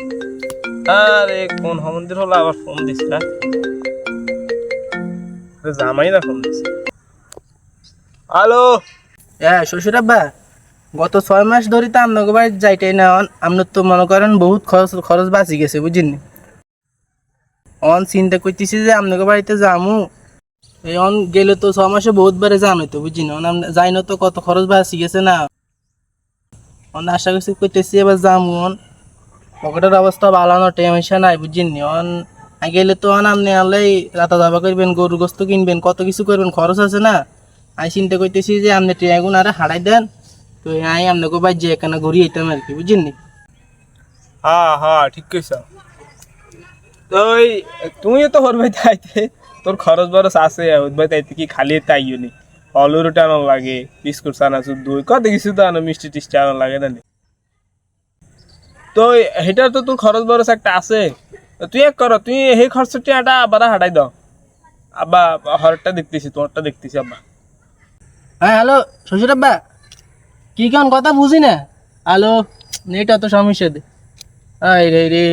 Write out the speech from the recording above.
আরে, কোন হমন্দির হলো আবার ফোন দিস না? জামাই না ফোন দিস হ্যালো হ্যাঁ শ্বশুর আব্বা, গত ছয় মাস ধরে তো আপনাকে বাড়ি যাইটাই না, অন আপনার তো মনে করেন বহুত খরচ খরচ বাঁচি গেছে বুঝিনি অন চিন্তা করতেছি যে আপনাকে বাড়িতে যামু। এই অন গেলে তো ছ মাসে বহুত বারে যান হইতো বুঝিনি অন যাই না তো কত খরচ বাঁচি গেছে না। অন আশা করছি করতেছি এবার যামু, অন। পকেটের অবস্থা ভালো না টেমসা নাই বুঝিনি অন গেলে তো অন আপনি রাতা দাবা করবেন গরু গোস্ত কিনবেন, কত কিছু করবেন খরচ আছে না? আমি চিন্তা করতেছি যে আপনি ট্রেগুন আরে হারাই দেন, তো আমি আপনাকে যে এখানে ঘুরি যেতাম আর কি বুঝছেন হ্যাঁ হ্যাঁ ঠিক কইছ। তো ওই তুই তো ওর বাড়িতে আইতে তোর খরচ বরচ আছে ওর বাড়িতে আইতে কি খালি তাইও নি? অলুর টানো লাগে, বিস্কুট চানাচুর দই, কত কিছু তো আনো, মিষ্টি টিষ্টি আনো লাগে না নি? তো হেটার তো তোর খরচ বরচ একটা আছে। তুই এক কর তুই সেই খরচটি একটা আবার হাঁটাই দাও আব্বা হরটা দেখতেছি তোমারটা দেখতেছি আব্বা হ্যাঁ হ্যালো শ্বশুর আব্বা, কি কেমন কথা বুঝি না হ্যালো নেট অত সমস্যা দে। আই রে রে